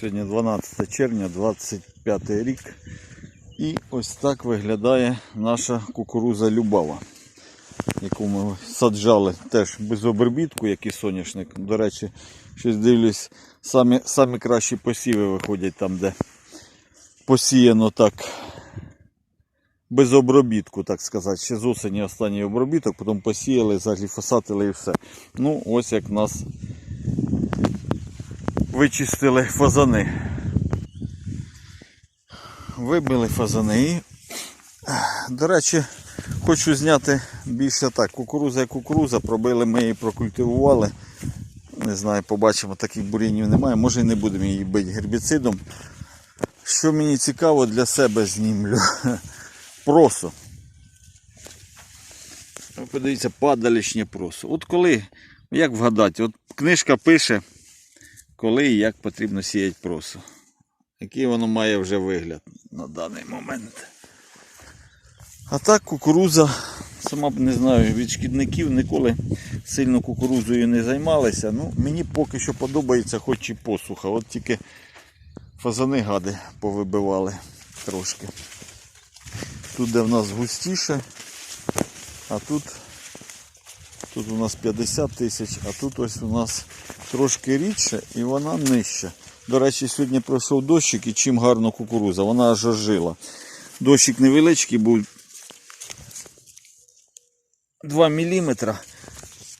Сьогодні 12 червня, 25 рік. І ось так виглядає наша кукуруза Любава, яку ми саджали теж без обробітку, як і соняшник. До речі, щось дивлюсь, самі, самі кращі посіви виходять там, де посіяно так без обробітку, так сказати. Ще з осені останній обробіток, потім посіяли, загліфосатили і все. Ну, ось як нас вичистили фазани. Вибили фазани і, до речі, хочу зняти більше так. Кукуруза як кукуруза, пробили ми її, прокультивували. Не знаю, побачимо, таких бурінів немає. Може і не будемо її бити гербіцидом. Що мені цікаво для себе знімлю. Просо. Подивіться, падалішнє просо. От коли, як вгадати, от книжка пише, коли і як потрібно сіяти просо. Який воно має вже вигляд на даний момент. А так кукуруза, сама б не знаю, від шкідників ніколи сильно кукурузою не займалися. Ну, мені поки що подобається хоч і посуха. От тільки фазани гади повибивали трошки. Тут де в нас густіше, а тут, тут у нас 50 тисяч, а тут ось у нас трошки рідше і вона нижча. До речі, сьогодні пройшов дощик і чим гарно кукуруза, вона аж ожила. Дощик невеличкий був 2 мм.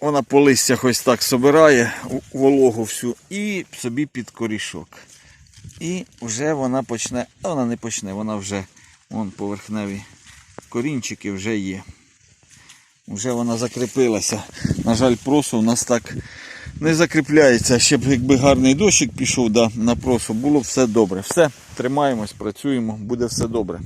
Вона по листях ось так собирає вологу всю і собі під корішок. І вже вона почне, вона не почне, вона вже вон поверхневі корінчики вже є. Вже вона закріпилася. На жаль, просо у нас так не закріпляється. Ще б якби гарний дощик пішов да, на просо, було б все добре. Все, тримаємось, працюємо, буде все добре.